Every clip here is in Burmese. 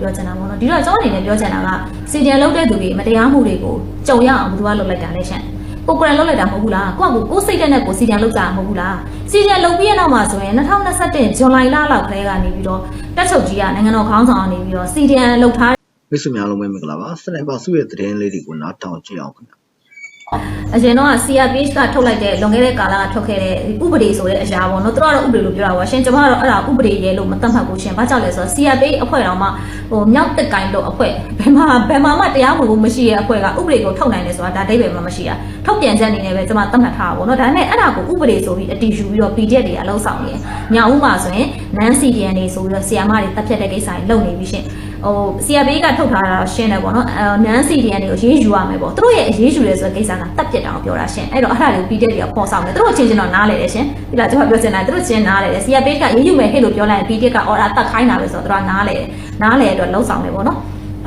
ပြောချင်တာပေါ့နော်ဒီတော့ကျွန်တော်အနေနဲ့ပြောချင်တာကစီဒီအန်လုပ်တဲ့သူတွေမတရားမှုတွေကိုကြုံရအောင်ဘယ်သူကလုပ်လိုက်တာလဲရှင့်ကိုကရန်လုပ်လိုက်တာမဟုတ်ဘူးလားကိုကကိုစိတ်တဲ့နဲ့ကိုစီဒီအန်လုပ်ကြတာမဟုတ်ဘူးလားစီဒီအန်လုပ်ပြီးရနောက်မှာဆိုရင်2021ဇွန်လလလောက်ခရဲကနေပြီးတော့တက်ချုပ်ကြီးကနိုင်ငံတော်ခေါင်းဆောင်အနေပြီးတော့စီဒီအန်လုပ်ထားမိတ်ဆွေများလုံးပဲမင်္ဂလာပါစနိုက်ပါစုရဲ့သတင်းလေးတွေကိုနားထောင်ကြည့်အောင်ခင်ဗျာ အရင်တော့ CRPH ကထုတ်လိုက်တဲ့လွန်ခဲ့တဲ့ကာလကထုတ်ခဲ့တဲ့ဥပဒေဆိုတဲ့အရာပေါ့နော်သူတို့ကတော့ဥပဒေလို့ပြောတာပါရှင်ကျွန်မကတော့အဲ့ဒါဥပဒေရဲလို့မသတ်မှတ်ဘူးရှင်ဘာကြောင့်လဲဆိုတော့ CRPH အဖွဲ့တော်မှာဟိုမြောက်တက်ကိုင်းလို့အဖွဲ့ဘယ်မှာဘယ်မှာမှတရားဝင်မှုမရှိတဲ့အဖွဲ့ကဥပဒေကိုထုတ်နိုင်တယ်ဆိုတာဒါအဓိပ္ပာယ်မှမရှိတာထုတ်ပြန်ချက်အနေနဲ့ပဲကျွန်မသတ်မှတ်ထားတာပေါ့နော်ဒါပေမဲ့အဲ့ဒါကိုဥပဒေဆိုပြီးအတီးယူပြီးတော့ PDF တွေအလုံးဆောင်နေတယ်ညဦးမှာဆိုရင် non CDN တွေဆိုပြီးတော့ဆီယာမတွေတက်ဖြတ်တဲ့ကိစ္စတွေလုပ်နေပြီရှင် ဟို CRPH ကထုတ်ထားတာရှင်းတယ်ပေါ့နော်အဲ non CDN တွေကိုရေးယူရမယ်ပေါ့သူတို့ရဲ့ရေးယူရဲဆိုတဲ့ကိစ္စကတက်ပြစ်တာကိုပြောတာရှင်အဲ့တော့အဲ့ဒါတွေကို PDF တွေကပေါ်ဆောင်တယ်သူတို့ချင်းချင်းတော့နားလဲတယ်ရှင်ဒီလားကျွန်တော်ပြောချင်တာသူတို့ချင်းနားလဲတယ် CRPH ကရေးယူမယ်ဟဲ့လို့ပြောလိုက်ရင် PDF က order တက်ခိုင်းတာပဲဆိုတော့သူတို့ကနားလဲတယ်နားလဲတဲ့အတွက်လုံးဆောင်တယ်ပေါ့နော်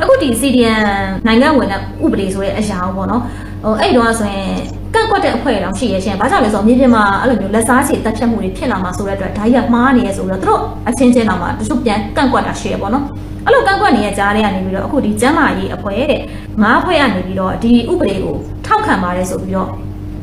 အခုဒီ CDN နိုင်ငံဝင်တဲ့ဥပဒေဆိုတဲ့အရာပေါ့နော်ဟိုအဲ့တော့ဆိုရင်ကန့်ကွက်တဲ့အဖွဲ့တောင်ရှိရရှင်။ဘာကြောင့်လဲဆိုတော့မြေပြင်မှာအဲ့လိုမျိုးလက်စားချေတက်ဖြတ်မှုတွေဖြစ်လာမှာဆိုတဲ့အတွက်ဓာကြီးကမှားနေရဆိုတော့သူတို့အချင်းချင်းတော့မှတချို့ပြန်ကန့်ကွက်တာရှိရပေါ့နော်။ အဲ့လိုကန့်ကွက်နေတဲ့ကြားထဲကနေပြီးတော့အခုဒီကျမ်းမာရေးအဖွဲ့တဲ့ငါးဖွဲ့ကနေပြီးတော့ဒီဥပဒေကိုထောက်ခံပါတယ်ဆိုပြီးတော့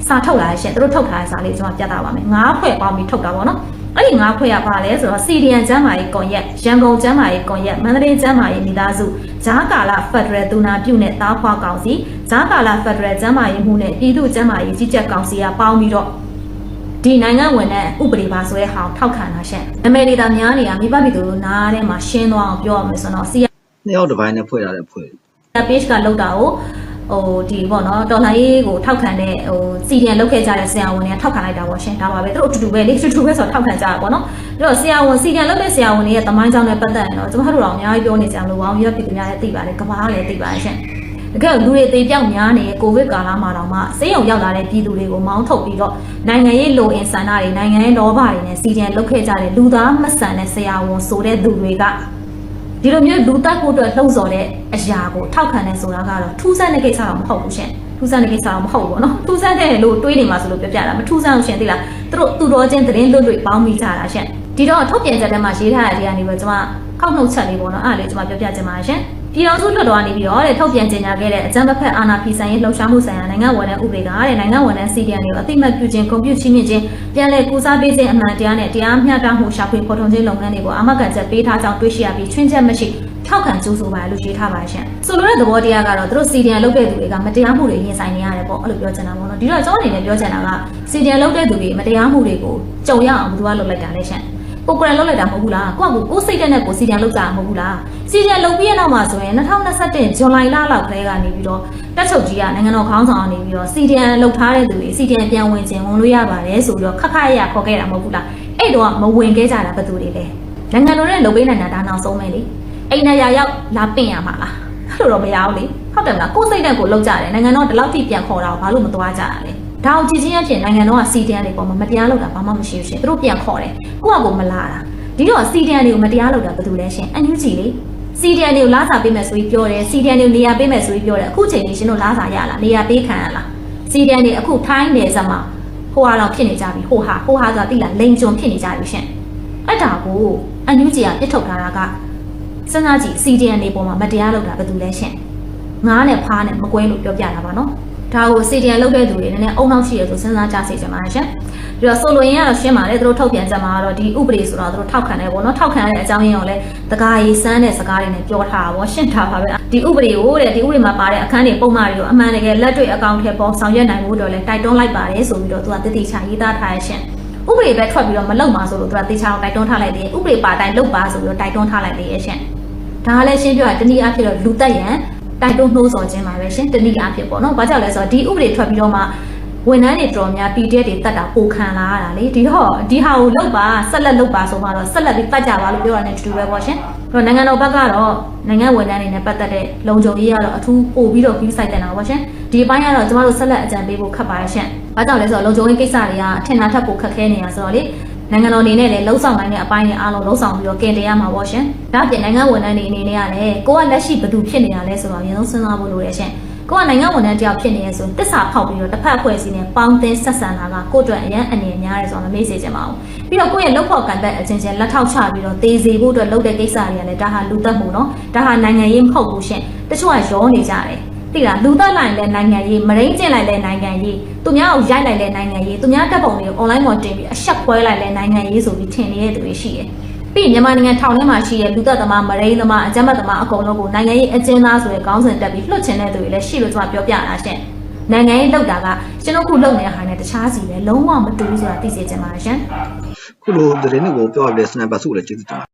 စာထုတ်လာရရှင်။သူတို့ထုတ်ထားတဲ့စာလေးကျွန်တော်ပြသပါမယ်။ငါးဖွဲ့ပေါင်းပြီးထုတ်တာပေါ့နော်။အဲ့ဒီငါးဖွဲ့ကပါလဲဆိုတော့ CDN ကျမ်းမာရေးကွန်ရက်ရန်ကုန်ကျမ်းမာရေးကွန်ရက်မန္တလေးကျမ်းမာရေးမိသားစုဂျားကာလာဖက်ဒရယ်တူနာပြုနဲ့တားဖွားကောင်စီဂျားကာလာဖက်ဒရယ်ကျမ်းမာရေးမှုနဲ့ပြည်သူ့ကျမ်းမာရေးကြီးကြပ်ကောင်စီကပေါင်းပြီးတော့ ဒီနိုင်ငံဝင်တဲ့ဥပဒေပါဆိုတဲ့ဟာကိုထောက်ခံတာရှင့်အမေရိကန်များနေရမိဘပြည်သူတို့နားထဲမှာရှင်းသွားအောင်ပြောရမယ်ဆိုတော့ CR နှစ်ယောက်တစ်ပိုင်းနဲ့ဖွဲ့ထားတဲ့ဖွဲ့ page ကလောက်တာကိုဟိုဒီပေါ့နော်တော်လိုင်းရေးကိုထောက်ခံတဲ့ဟိုစီဒီအန်လောက်ခဲ့ကြတဲ့ဆရာဝန်တွေကထောက်ခံလိုက်တာပေါ့ရှင်ဒါပါပဲသူတို့အတူတူပဲလေအတူတူပဲဆိုတော့ထောက်ခံကြတာပေါ့နော်ပြီးတော့ဆရာဝန်စီဒီအန်လောက်တဲ့ဆရာဝန်တွေရဲ့တမိုင်းကြောင်းနဲ့ပတ်သက်ရင်တော့ကျွန်တော်တို့တော့အများကြီးပြောနေကြလို့အောင်ရပြည်သူများလည်းသိပါတယ်ကဘာလည်းသိပါတယ်ရှင် တကယ်လူတွေသေပြောက်များနေတဲ့ကိုဗစ်ကာလမှာတော့မှဆေးရုံရောက်လာတဲ့ပြည်သူတွေကိုမောင်းထုတ်ပြီးတော့နိုင်ငံရေးလိုအင်ဆန္ဒတွေနိုင်ငံရေးလောဘတွေနဲ့စီဒီအန်လောက်ခဲ့ကြတဲ့လူသားမဆန်တဲ့ဆရာဝန်ဆိုတဲ့သူတွေကဒီလိုမျိုးလူတက်ဖို့အတွက်လှုံ့ဆော်တဲ့အရာကိုထောက်ခံနေဆိုတာကတော့ထူးဆန်းတဲ့ကိစ္စတော့မဟုတ်ဘူးရှင်ထူးဆန်းတဲ့ကိစ္စတော့မဟုတ်ဘူးပေါ့နော်ထူးဆန်းတဲ့လို့တွေးနေမှာဆိုလို့ပြောပြတာမထူးဆန်းလို့ရှင်သိလားသူတို့သူတော်ချင်းသတင်းလွတ်လွတ်ပေါင်းမိကြတာရှင်ဒီတော့ထုတ်ပြန်ချက်ထဲမှာရေးထားတဲ့နေရာနေပြီးကျွန်မခောက်နှုတ်ချက်လေးပေါ့နော်အဲ့ဒါလေးကျွန်မပြောပြချင်ပါရှင် ပြည်တော်စုလွှတ်တော်ကနေပြီးတော့တဲ့ထုတ်ပြန်ကြေညာခဲ့တဲ့အကြမ်းဖက်အာဏာဖီဆိုင်ရေးလှုပ်ရှားမှုဆိုင်ရာနိုင်ငံဝန်ထမ်းဥပဒေကတဲ့နိုင်ငံဝန်ထမ်း CDN တွေကိုအသိမှတ်ပြုခြင်းကွန်ပျူတာချင်းမြင့်ခြင်းပြန်လည်ကူစားပေးခြင်းအမှန်တရားနဲ့တရားမျှတမှုရှာဖွေဖော်ထုတ်ခြင်းလုပ်ငန်းတွေကိုအာမခံချက်ပေးထားကြောင်းတွေ့ရှိရပြီးချွင်းချက်မရှိထောက်ခံကြိုးဆိုပါလို့ရေးထားပါရှင်ဆိုလိုတဲ့သဘောတရားကတော့သူတို့ CDN လုပ်တဲ့သူတွေကမတရားမှုတွေရင်ဆိုင်နေရတယ်ပေါ့အဲ့လိုပြောချင်တာပေါ့နော်ဒီတော့ကျွန်တော်အနေနဲ့ပြောချင်တာက CDN လုပ်တဲ့သူတွေမတရားမှုတွေကိုကြုံရအောင်ဘယ်သူကလုပ်လိုက်တာလဲရှင် ကိုကရန်လုပ်လိုက်တာမဟုတ်ဘူးလားကိုကကိုစိတ်တဲ့နဲ့ကိုစီဒီအန်လုပ်ကြတာမဟုတ်ဘူးလားစီဒီအန်လုပ်ပြီးရနောက်မှာဆိုရင်2021ဇွန်လလလောက်ခရဲကနေပြီးတော့တက်ချုပ်ကြီးကနိုင်ငံတော်ခေါင်းဆောင်အနေပြီးတော့စီဒီအန်လုပ်ထားတဲ့သူတွေစီဒီအန်ပြန်ဝင်ခြင်းဝင်လို့ရပါတယ်ဆိုပြီးတော့ခက်ခက်ရရခေါ်ခဲ့တာမဟုတ်ဘူးလားအဲ့တော့မဝင်ခဲ့ကြတာဘယ်သူတွေလဲနိုင်ငံတော်နဲ့လုပ်ပေးနိုင်တာဒါနောက်ဆုံးပဲလေအိမ်နာရရောက်လာပင့်ရမှာလားအဲ့လိုတော့မရဘူးလေဟုတ်တယ်မလားကိုစိတ်တဲ့ကိုလုပ်ကြတယ်နိုင်ငံတော်ဒီလောက်ထိပြန်ခေါ်တာကိုဘာလို့မသွားကြတာလဲ ဒါအောင်ကြည့်ချင်းအဖြစ်နိုင်ငံတော်ကစီဒီအန်တွေပေါ်မှာမတရားလုပ်တာဘာမှမရှိဘူးရှင်သူတို့ပြန်ခေါ်တယ်ကိုကကိုမလာတာဒီတော့စီဒီအန်တွေကိုမတရားလုပ်တာဘယ်သူလဲရှင်အန်ယူဂျီလေ CDN တွေကိုလာစာပေးမယ်ဆိုပြီးပြောတယ် CDN တွေကိုနေရာပေးမယ်ဆိုပြီးပြောတယ်အခုချိန်ကြီးရှင်တို့လာစာရလားနေရာပေးခံရလား CDN တွေအခုထိုင်းနယ်စပ်မှာဟိုဟာတော့ဖြစ်နေကြပြီဟိုဟာဟိုဟာဆိုတာတိလားလိန်ကျွံဖြစ်နေကြပြီရှင်အဲ့ဒါကိုအန်ယူဂျီကပြစ်ထုတ်ထားတာကစဉ်းစားကြည့် CDN တွေပေါ်မှာမတရားလုပ်တာဘယ်သူလဲရှင်ငားနဲ့ဖားနဲ့မကွဲလို့ပြောပြတာပါနော် ဒါကို CDN လုပ်တဲ့သူတွေနည်းနည်းအုံနောက်ရှိရဆိုစဉ်းစားကြစေချင်ပါတယ်ရှင်ပြီးတော့ဆိုလိုရင်းကတော့ရှင်းပါတယ်သူတို့ထုတ်ပြန်ချက်မှာကတော့ဒီဥပဒေဆိုတော့သူတို့ထောက်ခံတယ်ပေါ့နော်ထောက်ခံတဲ့အကြောင်းရင်းကိုလည်းတကားရေးစမ်းတဲ့စကားတွေနဲ့ပြောထားတာပေါ့ရှင်းထားပါပဲဒီဥပဒေကိုတဲ့ဒီဥပဒေမှာပါတဲ့အခန်းတွေပုံမှန်တွေကိုအမှန်တကယ်လက်တွေ့အကောင့်ထဲပေါ်ဆောင်ရွက်နိုင်ဖို့တော့လည်းတိုက်တွန်းလိုက်ပါတယ်ဆိုပြီးတော့သူကတတိချရေးသားထားရရှင်ဥပဒေပဲထွက်ပြီးတော့မလုံပါဆိုလို့သူကတေချာအောင်တိုက်တွန်းထားလိုက်တယ်ဥပဒေပါတိုင်းလုံပါဆိုပြီးတော့တိုက်တွန်းထားလိုက်တယ်ရရှင်ဒါကလည်းရှင်းပြတာတနည်းအားဖြင့်တော့လူတက်ရန် တိုက်တွန်းနှိုးဆော်ခြင်းပါပဲရှင်တနည်းအားဖြင့်ပေါ့နော်ဘာကြောင့်လဲဆိုတော့ဒီဥပဒေထွက်ပြီးတော့မှဝန်ထမ်းတွေတော်များ PDF တွေတက်တာပိုခံလာရတာလေဒီတော့ဒီဟာကိုလောက်ပါဆက်လက်လောက်ပါဆိုမှတော့ဆက်လက်ပြီးတက်ကြပါလို့ပြောရတဲ့တူတူပဲပေါ့ရှင်အဲ့တော့နိုင်ငံတော်ဘက်ကတော့နိုင်ငံဝန်ထမ်းတွေနဲ့ပတ်သက်တဲ့လုံခြုံရေးကတော့အထူးပို့ပြီးတော့ပြီးဆိုင်တင်တာပေါ့ရှင်ဒီအပိုင်းကတော့ကျမတို့ဆက်လက်အကြံပေးဖို့ခက်ပါရဲ့ရှင်ဘာကြောင့်လဲဆိုတော့လုံခြုံရေးကိစ္စတွေကထင်တာထက်ပိုခက်ခဲနေတာဆိုတော့လေ နိုင်ငံတော်အနေနဲ့လည်းလှုံ့ဆော်နိုင်တဲ့အပိုင်းတွေအားလုံးလှုံ့ဆော်ပြီးတော့ကင်တယ်ရမှာပေါ့ရှင်။ဒါ့အပြင်နိုင်ငံဝန်ထမ်းတွေအနေနဲ့ကလည်းကိုကလက်ရှိဘယ်သူဖြစ်နေတာလဲဆိုတော့အရင်ဆုံးစဉ်းစားဖို့လိုရရှင်။ကိုကနိုင်ငံဝန်ထမ်းတယောက်ဖြစ်နေရဆိုတစ္ဆာဖောက်ပြီးတော့တစ်ဖက်အဖွဲ့အစည်းနဲ့ပေါင်းသင်းဆက်ဆံတာကကိုယ့်အတွက်အရန်အနေများရဲဆိုတော့မမေ့စေချင်ပါဘူးပြီးတော့ကိုယ့်ရဲ့လောက်ဖို့ကန်တဲ့အချင်းချင်းလက်ထောက်ချပြီးတော့သေစီဖို့အတွက်လုပ်တဲ့ကိစ္စတွေကလည်းဒါဟာလူသက်မှုနော်ဒါဟာနိုင်ငံရေးမဟုတ်ဘူးရှင်တချို့ကရောနေကြတယ် တိလားလူသက်လိုက်တဲ့နိုင်ငံရေးမရင်းကျင်လိုက်တဲ့နိုင်ငံရေးသူများကိုရိုက်လိုက်တဲ့နိုင်ငံရေးသူများတက်ပုံတွေကို online ပေါ်တင်ပြီးအဆက်ကွဲလိုက်တဲ့နိုင်ငံရေးဆိုပြီးထင်နေတဲ့သူတွေရှိတယ်ပြီးမြန်မာနိုင်ငံထောင်ထဲမှာရှိတဲ့လူသက်သမားမရင်းသမားအကြမ်းဖက်သမားအကုန်လုံးကိုနိုင်ငံရေးအကျဉ်းသားဆိုတဲ့ခေါင်းစဉ်တက်ပြီးလွှတ်ချင်တဲ့သူတွေလည်းရှိလို့ကျွန်မပြောပြတာရှင်နိုင်ငံရေးလောက်တာကကျွန်တော်ခုလုပ်နေတဲ့ဟာနဲ့တခြားစီပဲလုံးဝမတူဘူးဆိုတာသိစေချင်ပါတယ်ရှင်ခုလိုသတင်းတွေကိုပြောရတဲ့စနစ်ပါစုလည်းကျေးဇူးတင်ပါ